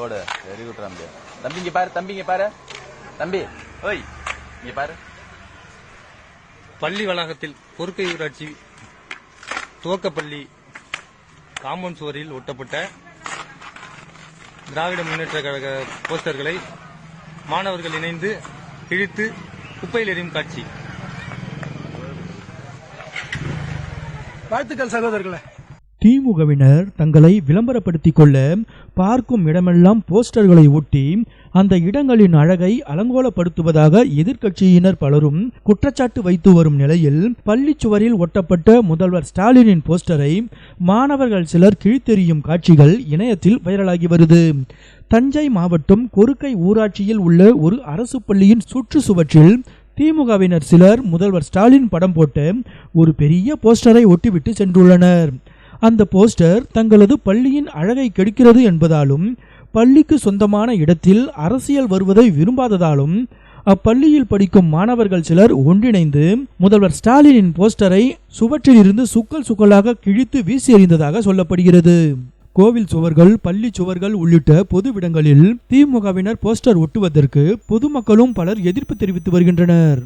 ஓடு very good தம்பி. தம்பி இங்க பாரு தம்பி இங்க பாரு. தம்பி ஓய் இங்க பாரு. பள்ளி வளாகத்தில் பொறுக்கை ஊராட்சி துவக்கப்பள்ளி காம்பவுண்ட் சுவரில் ஒட்டப்பட்ட திராவிட முன்னேற்ற கழக போஸ்டர்களை மாணவர்கள் இணைந்து கிழித்து குப்பையில் எறியும் காட்சி. வாழ்த்துக்கள் சகோதரர்களே. திமுகவினர் தங்களை விளம்பரப்படுத்திக் கொள்ள பார்க்கும் இடமெல்லாம் போஸ்டர்களை ஒட்டி அந்த இடங்களின் அழகை அலங்கோலப்படுத்துவதாக எதிர்க்கட்சியினர் பலரும் குற்றச்சாட்டு வைத்து வரும் நிலையில் பள்ளி சுவரில் ஒட்டப்பட்ட முதல்வர் ஸ்டாலினின் போஸ்டரை மாணவர்கள் சிலர் கிழித்தெறியும் காட்சிகள் இணையத்தில் வைரலாகி வருது. தஞ்சை மாவட்டம் கொருக்கை ஊராட்சியில் உள்ள ஒரு அரசு பள்ளியின் சுற்றுச்சுவற்றில் திமுகவினர் சிலர் முதல்வர் ஸ்டாலின் படம் போட்டு ஒரு பெரிய போஸ்டரை ஒட்டிவிட்டு சென்றுள்ளனர். அந்த போஸ்டர் தங்களது பள்ளியின் அழகை கெடுக்கிறது என்பதாலும் பள்ளிக்கு சொந்தமான இடத்தில் அரசியல் வருவதை விரும்பாததாலும் அப்பள்ளியில் படிக்கும் மாணவர்கள் சிலர் ஒன்றிணைந்து முதல்வர் ஸ்டாலினின் போஸ்டரை சுவற்றில் இருந்து சுக்கல் சுக்கலாக கிழித்து வீசி எறிந்ததாக சொல்லப்படுகிறது. கோவில் சுவர்கள் பள்ளி சுவர்கள் உள்ளிட்ட பொதுவிடங்களில் திமுகவினர் போஸ்டர் ஒட்டுவதற்கு பொதுமக்களும் பலர் எதிர்ப்பு தெரிவித்து வருகின்றனர்.